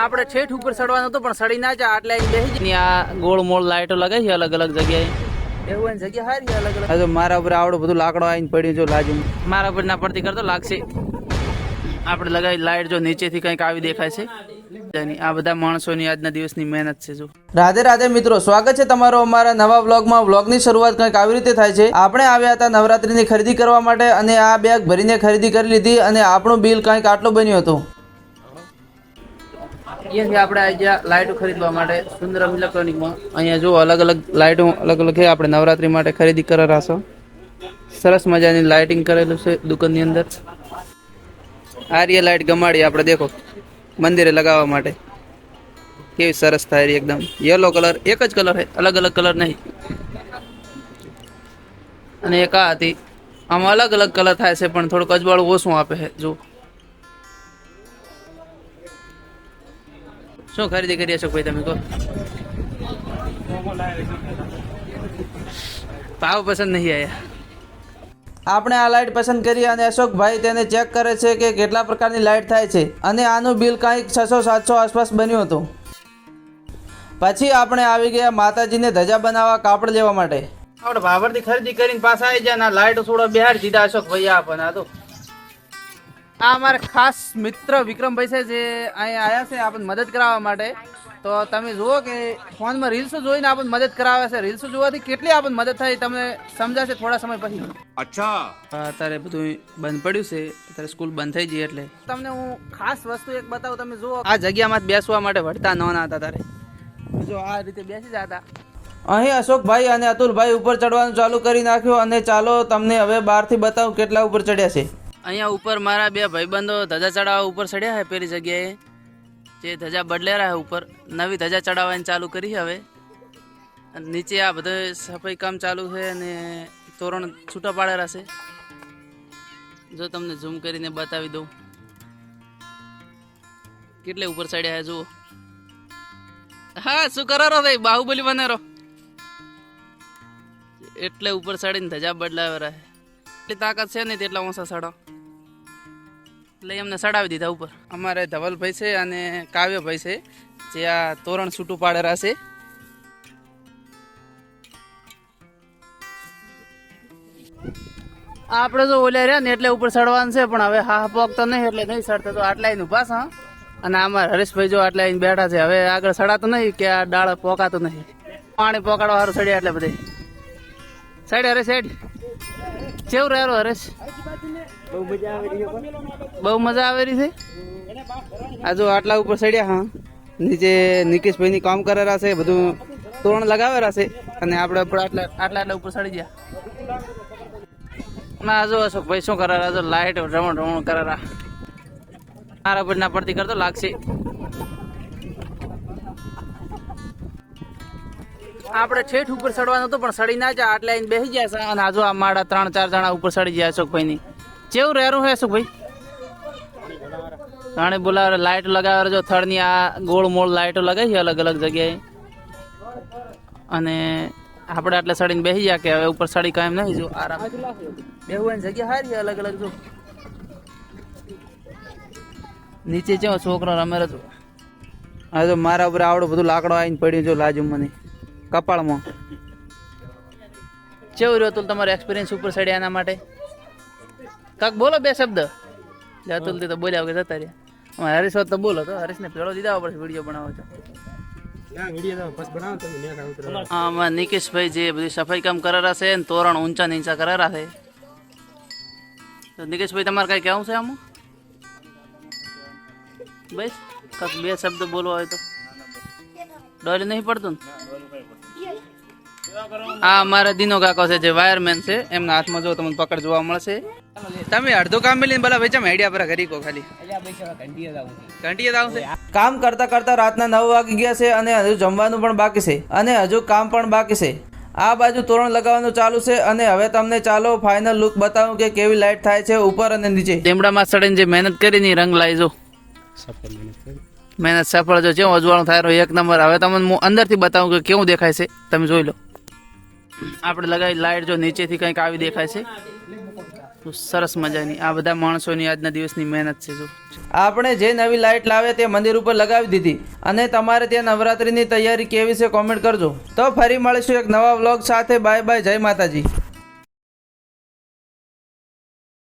આપણે છેઠ ઉપર સડવાનો હતું પણ સડી ના જાય એટલે બેસી જઈએ. આ ગોળ મોળ લાઈટો લગાવી છે અલગ અલગ જગ્યાએ. એવું જગ્યા હારી અલગ અલગ. મારા ઉપર આવડો બધું લાકડો આવીને પડ્યું જો લાજુ. મારા ઉપર ના પડતી કરતો લાગશે. આપણે લગાવી લાઈટ જો નીચેથી કંઈક આવી દેખાય છે. આ બધા માણસોની આજના દિવસની મહેનત છે જો. રાધે રાધે મિત્રો સ્વાગત છે તમારો અમારા નવા વ્લોગમાં. વ્લોગની શરૂઆત કંઈક આવી રીતે થાય છે. આપણે આવ્યા હતા નવરાત્રીની ખરીદી કરવા માટે અને આ બેગ ભરીને ખરીદી કરી લીધી અને આપણું બિલ કંઈક આટલું બન્યું હતું. અહીંયાથી આપણે અહીંયા લાઇટો ખરીદવા માટે સુંદરમ ઇલેક્ટ્રોનિકમાં અહીંયા જો અલગ અલગ લાઇટો અલગ અલગ છે. આપણે નવરાત્રી માટે ખરીદી કરે છો. સરસ મજાની લાઇટિંગ કરેલું છે દુકાનની અંદર. આ રીએ લાઇટ ગમાડી આપણે દેખો, મંદિરે લગાવવા માટે. કેવી સરસ થાય રહી એકદમ. યલો કલર, એક જ કલર છે અલગ અલગ કલર નહીં. અને એક આ હતી. આમાં અલગ અલગ કલર થાય છે, પણ થોડુંક અજવાળું ઓછું આપે છે જો શું ખરીદી કરી છો ભાઈ તમે કહો? ભાવ પસંદ નહીં આયા. આપણે આ લાઇટ પસંદ કરી અને અશોકભાઈ તેને ચેક કરે છે કે કેટલા પ્રકારની લાઇટ થાય છે અને આનું બિલ કાંઈક છસો સાતસો આસપાસ બન્યું હતું. પછી આપણે આવી ગયા માતાજીને ધજા બનાવવા કાપડ લેવા માટે. આપણે ભાવરથી ખરીદી કરીને પાછા આવી જાય લાઇટ થોડો બિહાર દીધા અશોકભાઈ આપણને આ તો. આ અમારા ખાસ મિત્ર વિક્રમભાઈ છે જે અહીં આવ્યા છે આપણને મદદ કરાવવા માટે. તો તમે જુઓ કે ફોનમાં રીલ્સો જોઈને આપણને મદદ કરાવે છે. રીલ્સો જોવાથી કેટલી આપણને મદદ થાય તમને સમજાશે થોડા સમય પછી. અચ્છા. અત્યારે બધું બંધ પડ્યું છે. અત્યારે સ્કૂલ બંધ થઈ ગઈ એટલે. તમને હું ખાસ વસ્તુ એક બતાવું તમે જુઓ. આ જગ્યામાં બેસવા માટે વળતા નોના હતા તારે જો આ રીતે બેસી જતા. અહીં અશોકભાઈ અને અતુલભાઈ ઉપર ચડવાનું ચાલુ કરી નાખ્યું અને ચાલો તમને હવે બહારથી બતાવું કેટલા ઉપર ચડ્યા છે. અહીંયા ઉપર મારા બે ભાઈબંધો ધજા ચડાવવા ઉપર ચડ્યા છે પેલી જગ્યાએ. જે ધજા બદલેરા હે ઉપર. નવી ધજા ચડાવવાની ચાલુ કરી હવે. નીચે આ બધે સફાઈ કામ ચાલુ છે અને તોરણ છૂટા પાડેલા છે. જો તમને ઝૂમ કરીને બતાવી દઉં. કેટલે ઉપર ચડ્યા છે, જુઓ. હા, શું કરો રો ભાઈ? બાહુબલી બને રહો એટલે ઉપર ચડીને ધજા બદલાવે રહે એટલી તાકાત છે નહીં તેટલા ઓછા સડો એટલે એમને સડાવી દીધા ઉપર. અમારે ધવલભાઈ છે અને કાવ્યભાઈ છે જે આ તોરણ છૂટું પાડેલા છે. આપણે જો ઓલ્યા રહ્યા ને એટલે ઉપર ચડવાનું છે પણ હવે હા પોક તો નહીં એટલે નહીં ચડતો. તો આટલા આવીને ઊભા છે હા. અને આમાં હરેશભાઈ જો આટલા આવીને બેઠા છે હવે આગળ ચડાતું નહીં કે આ ડાળ પોકાતું નહીં. પાણી પોકાડવા સારું ચડ્યા એટલે બધે. સાઈડ હરેશ સાઈડ કેવું રહ્યો હરેશ? બહુ મજા આવે રહી છે? આ જો આટલા ઉપર ચડ્યા, હા. નીચે નિકેશભાઈની કામ કરેલા છે, બધું તોરણ લગાવેલા છે અને આપણે ઉપર આટલા આટલા આટલા ઉપર ચડી ગયા. ના જો અશોકભાઈ શું કરેલા, જો લાઈટ રમણ રમણ કરેલા. મારા પર ના પડતી કરતો લાગશે. આપણે છેઠ ઉપર સડવાનું હતું, પણ સડી ના જાય, આટલે આઈને બેસી ગયા છે. અને આજુ આ માળા ત્રણ ચાર જણા ઉપર સડી ગયા, અશોકભાઈની. કેવું રહેરું હે અશોકભાઈ? રાણી બોલાવે લાઈટ લગાવે, જો થળની આ ગોળ મોળ લાઇટો લગાવી અલગ અલગ જગ્યાએ. અને આપણે આટલે સડીને બેસી ગયા કે હવે ઉપર સડી કાયમ નહીં, જો આરામ. બેહવાની જગ્યા સારી અલગ અલગ, જો. નીચે ચો છોકરો રમે રહ્યો હા તો મારા ઉપર આવડું બધું લાકડો આવીને પડ્યું જો લાજુ મને. કપાળમાં. કેવું રહ્યો અતુલ તમારો એક્સપિરિયન્સ ઉપર ચડ્યા એના માટે? કાક બોલો બે શબ્દ. લે અતુલથી તો બોલ્યા વગર જતા રહ્યા. અમારે હરીશ તો બોલો તો હરીશને પેલો દીધા પડશે વીડિયો બનાવો છો આમાં નિકેશભાઈ જે બધી સફાઈ કામ કરેલા છે ને તોરણ ઊંચા નીચા કરેલા છે. તો નિકેશભાઈ તમારે કાંઈ કહેવું છે આમાં? બસ કાક બે શબ્દ બોલવા હોય તો. ડોલ નહીં પડતું ને? આ અમારા દીનો કાકો છે જે વાયરમેન છે. એમના હાથમાં જો તમને પકડ જોવા મળશે. તમે અડધો કામ મિલીને બોલા ભાઈ ચમ હેડિયા પર ઘરી કો ખાલી. ઘંટીએ જ આવશે. કામ કરતા કરતા રાતના નવ વાગી ગયા છે અને હજુ જમવાનું પણ બાકી છે અને હજુ કામ પણ બાકી છે. આ બાજુ તોરણ લગાવવાનું ચાલુ છે અને હવે તમને ચાલો ફાઇનલ લુક બતાવું કે કેવી લાઈટ થાય છે ઉપર અને નીચે. લીમડામાં ચડીને જે મહેનત કરીને રંગ લાવી જો. મહેનત સફળ જો જેવું અજવાળું થાય રહ્યું એક નંબર. હવે તમને હું અંદરથી બતાવું કે કેવું દેખાય છે. તમે જોઈ લો. આપણે લગાવી લાઈટ જો નીચેથી કંઈક આવી દેખાય છે. સરસ મજાની. આ બધા માણસોની આજના દિવસની મહેનત છે જો. આપણે જે નવી લાઇટ લાવે તે મંદિર ઉપર લગાવી દીધી. અને તમારે ત્યાં નવરાત્રિની તૈયારી કેવી છે કોમેન્ટ કરજો. તો ફરી મળીશું એક નવા વ્લોગ સાથે. Bye bye. જય માતાજી.